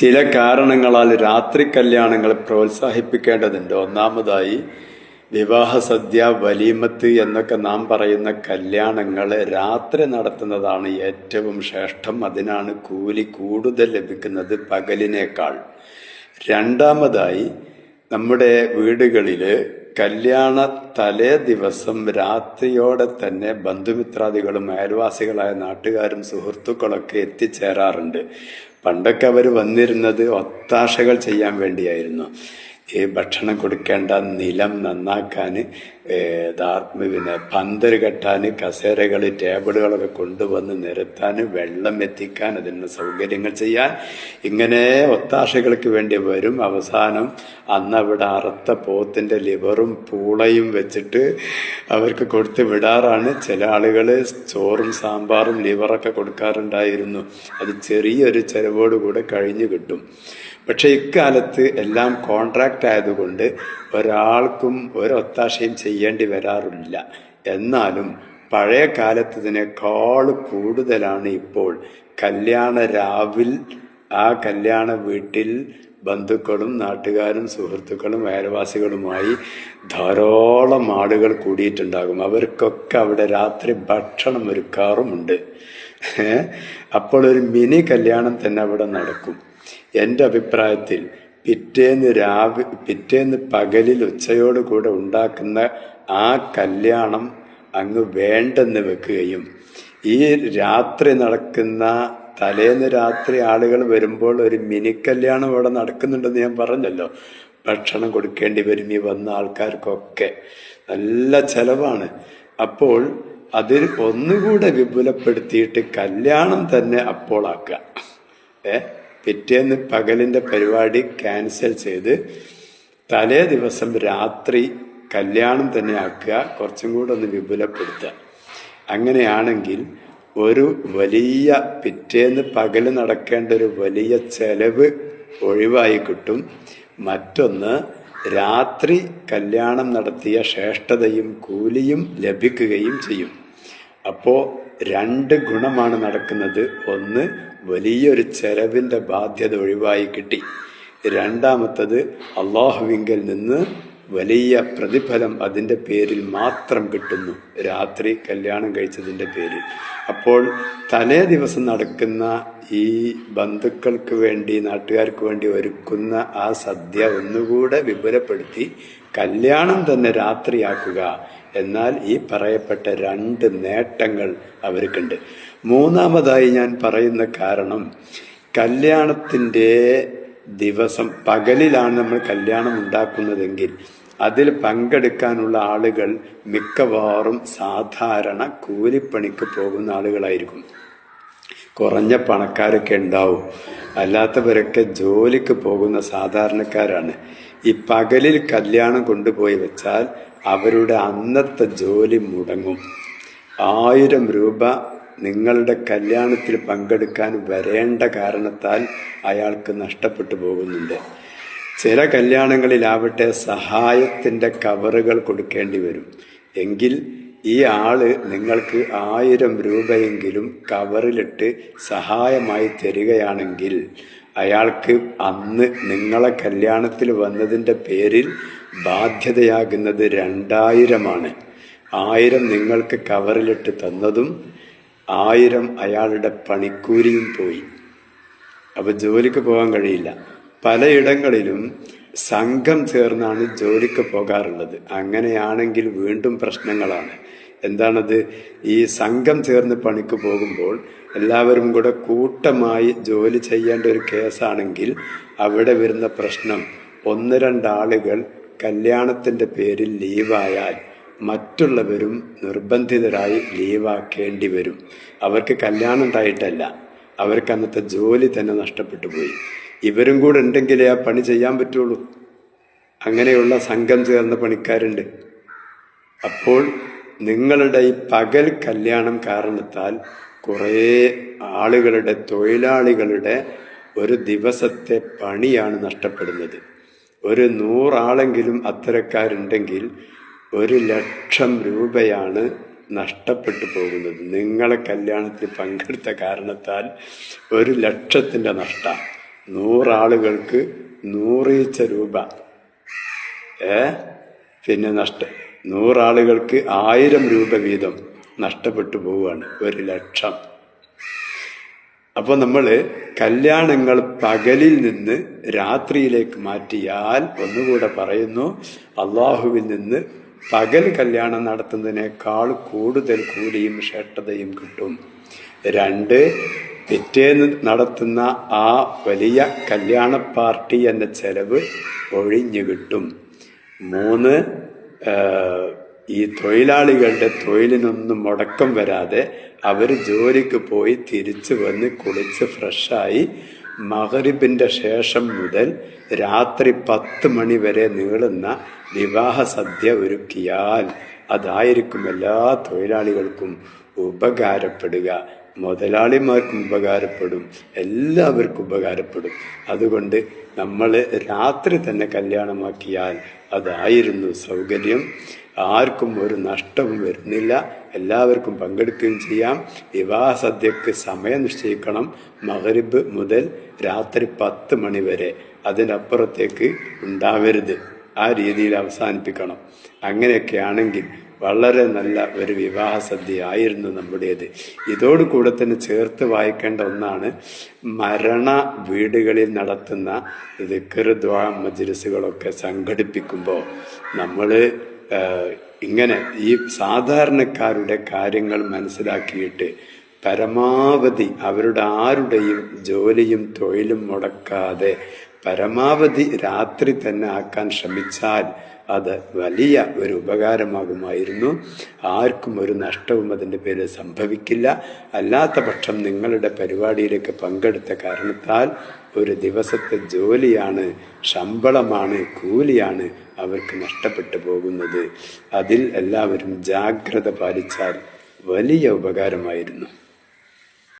ചില കാരണങ്ങളാൽ രാത്രി കല്യാണങ്ങൾ പ്രോത്സാഹിപ്പിക്കേണ്ടതുണ്ട്. ഒന്നാമതായി വിവാഹ സദ്യ വലീമത്ത് എന്നൊക്കെ നാം പറയുന്ന കല്യാണങ്ങൾ രാത്രി നടത്തുന്നതാണ് ഏറ്റവും ശ്രേഷ്ഠം. അതിനാണ് കൂലി കൂടുതൽ ലഭിക്കുന്നത് പകലിനേക്കാൾ. രണ്ടാമതായി നമ്മുടെ വീടുകളിൽ കല്യാണ തലേ ദിവസം രാത്രിയോടെ തന്നെ ബന്ധുമിത്രാദികളും അയൽവാസികളായ നാട്ടുകാരും സുഹൃത്തുക്കളൊക്കെ എത്തിച്ചേരാറുണ്ട്. പണ്ടൊക്കെ അവർ വന്നിരുന്നത് ഒത്താശകൾ ചെയ്യാൻ വേണ്ടിയായിരുന്നു. ഈ ഭക്ഷണം കൊടുക്കേണ്ട നിലം നന്നാക്കാൻ പിന്നെ പന്തൽ കെട്ടാൻ കസേരകൾ ടേബിളുകളൊക്കെ കൊണ്ടുവന്ന് നിരത്താൻ വെള്ളം എത്തിക്കാൻ അതിനുള്ള സൗകര്യങ്ങൾ ചെയ്യാൻ ഇങ്ങനെ ഒത്താശകൾക്ക് വേണ്ടി വരും. അവസാനം അന്ന് അവിടെ അറുത്ത പോത്തിന്റെ ലിവറും പൂളയും വെച്ചിട്ട് അവർക്ക് കൊടുത്ത് വിടാറാണ്. ചില ആളുകൾ ചോറും സാമ്പാറും ലിവറൊക്കെ കൊടുക്കാറുണ്ടായിരുന്നു. അത് ചെറിയൊരു ചെലവോടുകൂടെ കഴിഞ്ഞു കിട്ടും. പക്ഷെ ഇക്കാലത്ത് എല്ലാം കോൺട്രാക്റ്റ് ആയതുകൊണ്ട് ഒരാൾക്കും ഒരൊത്താശയും ചെയ്യേണ്ടി വരാറില്ല. എന്നാലും പഴയ കാലത്തതിനേക്കാൾ കൂടുതലാണ് ഇപ്പോൾ. കല്യാണ രാവിൽ ആ കല്യാണ വീട്ടിൽ ബന്ധുക്കളും നാട്ടുകാരും സുഹൃത്തുക്കളും അയൽവാസികളുമായി ധാരാളം ആളുകൾ കൂടിയിട്ടുണ്ടാകും. അവർക്കൊക്കെ അവിടെ രാത്രി ഭക്ഷണം ഒരുക്കാറുമുണ്ട്. അപ്പോൾ ഒരു മിനി കല്യാണം തന്നെ അവിടെ നടക്കും. എന്റെ അഭിപ്രായത്തിൽ പിറ്റേന്ന് രാവി പിറ്റേന്ന് പകലിൽ ഉച്ചയോടുകൂടെ ഉണ്ടാക്കുന്ന ആ കല്യാണം അങ്ങ് വേണ്ടെന്ന് വെക്കുകയും ഈ രാത്രി നടക്കുന്ന തലേന്ന് രാത്രി ആളുകൾ വരുമ്പോൾ ഒരു മിനി കല്യാണം ഇവിടെ നടക്കുന്നുണ്ടെന്ന് ഞാൻ പറഞ്ഞല്ലോ. ഭക്ഷണം കൊടുക്കേണ്ടി വരും ഈ വന്ന ആൾക്കാർക്കൊക്കെ. നല്ല ചെലവാണ്. അപ്പോൾ അതിൽ ഒന്നുകൂടെ വിപുലപ്പെടുത്തിയിട്ട് കല്യാണം തന്നെ അപ്പോളാക്കുക ഏഹ് പിറ്റേന്ന് പകലിന്റെ പരിപാടി ക്യാൻസൽ ചെയ്ത് തലേ ദിവസം രാത്രി കല്യാണം തന്നെ ആക്കുക കുറച്ചും കൂടെ ഒന്ന് വിപുലപ്പെടുത്തുക. അങ്ങനെയാണെങ്കിൽ ഒരു വലിയ പിറ്റേന്ന് പകൽ നടക്കേണ്ട ഒരു വലിയ ചെലവ് ഒഴിവായി കിട്ടും. മറ്റൊന്ന് രാത്രി കല്യാണം നടത്തിയ ശ്രേഷ്ഠതയും കൂലിയും ലഭിക്കുകയും ചെയ്യും. അപ്പോൾ രണ്ട് ഗുണമാണ് നടക്കുന്നത്. ഒന്ന് വലിയൊരു ചെലവിന്റെ ബാധ്യത ഒഴിവായി കിട്ടി. രണ്ടാമത്തത് അള്ളാഹുവിങ്കിൽ നിന്ന് വലിയ പ്രതിഫലം അതിന്റെ പേരിൽ മാത്രം കിട്ടുന്നു. രാത്രി കല്യാണം കഴിച്ചതിന്റെ പേരിൽ. അപ്പോൾ തലേ ദിവസം നടക്കുന്ന ഈ ബന്ധുക്കൾക്ക് വേണ്ടി നാട്ടുകാർക്ക് വേണ്ടി ഒരുക്കുന്ന ആ സദ്യ ഒന്നുകൂടെ വിപുലപ്പെടുത്തി കല്യാണം തന്നെ രാത്രിയാക്കുക. എന്നാൽ ഈ പറയപ്പെട്ട രണ്ട് നേട്ടങ്ങൾ അവർക്കുണ്ട് മൂന്നാമതായി ഞാൻ പറയുന്ന കാരണം കല്യാണത്തിന്റെ ദിവസം പകലിലാണ് നമ്മൾ കല്യാണം ഉണ്ടാക്കുന്നതെങ്കിൽ അതിൽ പങ്കെടുക്കാനുള്ള ആളുകൾ മിക്കവാറും സാധാരണ കൂലിപ്പണിക്ക് പോകുന്ന ആളുകളായിരിക്കും. കുറഞ്ഞ പണക്കാരൊക്കെ ഉണ്ടാവും. അല്ലാത്തവരൊക്കെ ജോലിക്ക് പോകുന്ന സാധാരണക്കാരാണ്. ഈ പകലിൽ കല്യാണം കൊണ്ടുപോയി വെച്ചാൽ അവരുടെ അന്നത്തെ ജോലി മുടങ്ങും. ആയിരം രൂപ നിങ്ങളുടെ കല്യാണത്തിൽ പങ്കെടുക്കാൻ വരേണ്ട കാരണത്താൽ അയാൾക്ക് നഷ്ടപ്പെട്ടു പോകുന്നുണ്ട്. ചില കല്യാണങ്ങളിലാവട്ടെ സഹായത്തിന്റെ കവറുകൾ കൊടുക്കേണ്ടി വരും. എങ്കിൽ ഈ ആൾ നിങ്ങൾക്ക് ആയിരം രൂപയെങ്കിലും കവറിലിട്ട് സഹായമായി തരികയാണെങ്കിൽ അയാൾക്ക് അന്ന് നിങ്ങളെ കല്യാണത്തിൽ വന്നതിന്റെ പേരിൽ ബാധ്യതയാകുന്നത് രണ്ടായിരമാണ്. ആയിരം നിങ്ങൾക്ക് കവറിലിട്ട് തന്നതും ആയിരം അയാളുടെ പണിക്കൂലിയും പോയി. അപ്പൊ ജോലിക്ക് പോകാൻ കഴിയില്ല. പലയിടങ്ങളിലും സംഘം ചേർന്നാണ് ജോലിക്ക് പോകാറുള്ളത്. അങ്ങനെയാണെങ്കിൽ വീണ്ടും പ്രശ്നങ്ങളാണ്. എന്താണത്? ഈ സംഘം ചേർന്ന് പണിക്ക് പോകുമ്പോൾ എല്ലാവരും കൂടെ കൂട്ടമായി ജോലി ചെയ്യേണ്ട ഒരു കേസാണെങ്കിൽ അവിടെ വരുന്ന പ്രശ്നം ഒന്ന് രണ്ടാളുകൾ കല്യാണത്തിന്റെ പേരിൽ ലീവായാൽ മറ്റുള്ളവരും നിർബന്ധിതരായി ലീവാക്കേണ്ടി വരും. അവർക്ക് കല്യാണം ഉണ്ടായിട്ടല്ല. അവർക്ക് അന്നത്തെ ജോലി തന്നെ നഷ്ടപ്പെട്ടു പോയി. ഇവരും കൂടെ ഉണ്ടെങ്കിലേ ആ പണി ചെയ്യാൻ പറ്റുള്ളൂ. അങ്ങനെയുള്ള സംഘം ചേർന്ന പണിക്കാരുണ്ട്. അപ്പോൾ നിങ്ങളുടെ ഈ പകൽ കല്യാണം കാരണത്താൽ കുറേ ആളുകളുടെ തൊഴിലാളികളുടെ ഒരു ദിവസത്തെ പണിയാണ് നഷ്ടപ്പെടുന്നത്. ഒരു നൂറാളെങ്കിലും അത്തരക്കാരുണ്ടെങ്കിൽ ഒരു ലക്ഷം രൂപയാണ് നഷ്ടപ്പെട്ടു പോകുന്നത്. നിങ്ങളെ കല്യാണത്തിൽ പങ്കെടുത്ത കാരണത്താൽ ഒരു ലക്ഷത്തിന്റെ നഷ്ടം. നൂറാളുകൾക്ക് നൂറീച്ച രൂപ. ഏ? പിന്നെ നഷ്ട. നൂറാളുകൾക്ക് ആയിരം രൂപ വീതം നഷ്ടപ്പെട്ടു പോവുകയാണ്. ഒരു ലക്ഷം. അപ്പോൾ നമ്മൾ കല്യാണങ്ങൾ പകലിൽ നിന്ന് രാത്രിയിലേക്ക് മാറ്റിയാൽ ഒന്നുകൂടെ പറയുന്നു അള്ളാഹുവിൽ നിന്ന് പകൽ കല്യാണം നടത്തുന്നതിനേക്കാൾ കൂടുതൽ കൂലിയും ശ്രേഷ്ഠതയും കിട്ടും. രണ്ട് പിറ്റേന്ന് നടത്തുന്ന ആ വലിയ കല്യാണ പാർട്ടി എന്ന ചെലവ് ഒഴിഞ്ഞു കിട്ടും. മൂന്ന് ഈ തൊഴിലാളികളുടെ തൊഴിലിനൊന്നും മുടക്കം വരാതെ അവർ ജോലിക്ക് പോയി തിരിച്ചു വന്ന് കുളിച്ച് ഫ്രഷായി മഹറിബിന്റെ ശേഷം മുതൽ രാത്രി പത്ത് മണി വരെ നീളുന്ന വിവാഹ സദ്യ ഒരുക്കിയാൽ അതായിരിക്കും എല്ലാ തൊഴിലാളികൾക്കും ഉപകാരപ്പെടുക. മുതലാളിമാർക്കും ഉപകാരപ്പെടും എല്ലാവർക്കും ഉപകാരപ്പെടും. അതുകൊണ്ട് നമ്മൾ രാത്രി തന്നെ കല്യാണമാക്കിയാൽ അതായിരുന്നു സൗകര്യം. ആർക്കും ഒരു നഷ്ടവും വരുന്നില്ല. എല്ലാവർക്കും പങ്കെടുക്കുകയും ചെയ്യാം. വിവാഹ സദ്യക്ക് സമയം നിശ്ചയിക്കണം. മകരിബ് മുതൽ രാത്രി പത്ത് മണി വരെ അതിനപ്പുറത്തേക്ക് ഉണ്ടാവരുത്. ആ രീതിയിൽ അവസാനിപ്പിക്കണം. അങ്ങനെയൊക്കെ ആണെങ്കിൽ വളരെ നല്ല ഒരു വിവാഹ സദ്യ ആയിരുന്നു നമ്മുടേത് ഇതോടുകൂടെ തന്നെ ചേർത്ത് വായിക്കേണ്ട ഒന്നാണ് മരണ വീടുകളിൽ നടത്തുന്ന ദിക്കറുദ്വാ മജ്ലിസുകളൊക്കെ സംഘടിപ്പിക്കുമ്പോൾ നമ്മൾ ഇങ്ങനെ ഈ സാധാരണക്കാരുടെ കാര്യങ്ങൾ മനസ്സിലാക്കിയിട്ട് പരമാവധി അവരുടെ ആരുടെയും ജോലിയും തൊഴിലും മുടക്കാതെ പരമാവധി രാത്രി തന്നെ ആക്കാൻ ശ്രമിച്ചാൽ അത് വലിയ ഒരു ഉപകാരമാകുമായിരുന്നു. ആർക്കും ഒരു നഷ്ടവും അതിന്റെ പേരിൽ സംഭവിക്കില്ല. അല്ലാത്ത പക്ഷം നിങ്ങളുടെ പരിപാടിയിലേക്ക് പങ്കെടുത്ത കാരണത്താൽ ഒരു ദിവസത്തെ ജോലിയാണ് ശമ്പളമാണ് കൂലിയാണ് അവർക്ക് നഷ്ടപ്പെട്ടു പോകുന്നത്. അതിൽ എല്ലാവരും ജാഗ്രത പാലിച്ചാൽ വലിയ ഉപകാരമായിരുന്നു.